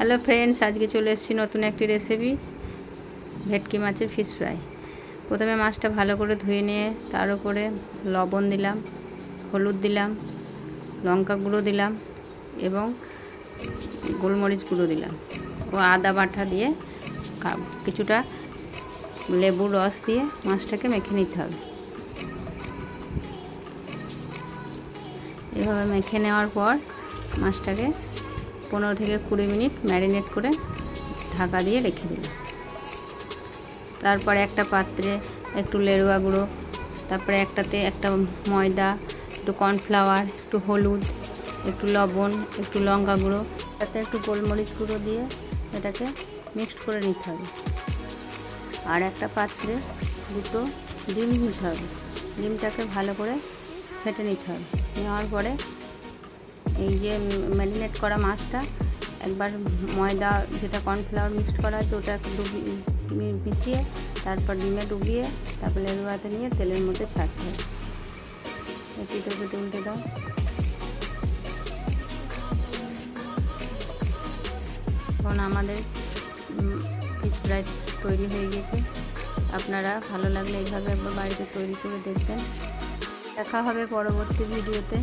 Hello friends আজকে চলে এসেছি নতুন একটি রেসিপি ভেটকি মাছের ফিশ ফ্রাই প্রথমে মাছটা ভালো করে ধুয়ে নিয়ে তার উপরে লবণ দিলাম, হলুদ দিলাম, লঙ্কা গুঁড়ো দিলাম এবং গোলমরিচ গুঁড়ো দিলাম ও আদা বাটা দিয়ে কিছুটা লেবুর রস দিয়ে মাছটাকে মেখে নিতে হবে। এভাবে মেখে নেওয়ার পর মাছটাকে পনেরো থেকে কুড়ি মিনিট ম্যারিনেট করে ঢাকা দিয়ে রেখে দিলাম। তারপরে একটা পাত্রে একটু লেরুয়া গুঁড়ো, তারপরে একটাতে একটা ময়দা, একটু কর্নফ্লাওয়ার, একটু হলুদ, একটু লবণ, একটু লঙ্কা গুঁড়ো, তাতে একটু গোলমরিচ গুঁড়ো দিয়ে এটাকে মিক্সড করে নিতে হবে। আর একটা পাত্রে দুটো ডিম নিতে হবে। ডিমটাকে ভালো করে ফেটে নিতে হবে। নেওয়ার পরে এই যে ম্যারিনেট করা মাছটা, একবার ময়দা যেটা কর্নফ্লাওয়ার মিক্সড করা আছে, ওটা একটু মিশিয়ে তারপর ডিমে ডুবিয়ে, তারপর লেবুয়াতে নিয়ে তেলের মধ্যে ছাড়তে পিঠে পিঠে উল্টে দাও। এখন আমাদের ফিশ ফ্রাই তৈরি হয়ে গেছে। আপনারা ভালো লাগলে এইভাবে একবার বাড়িতে তৈরি করে দেখবেন। দেখা হবে পরবর্তী ভিডিওতে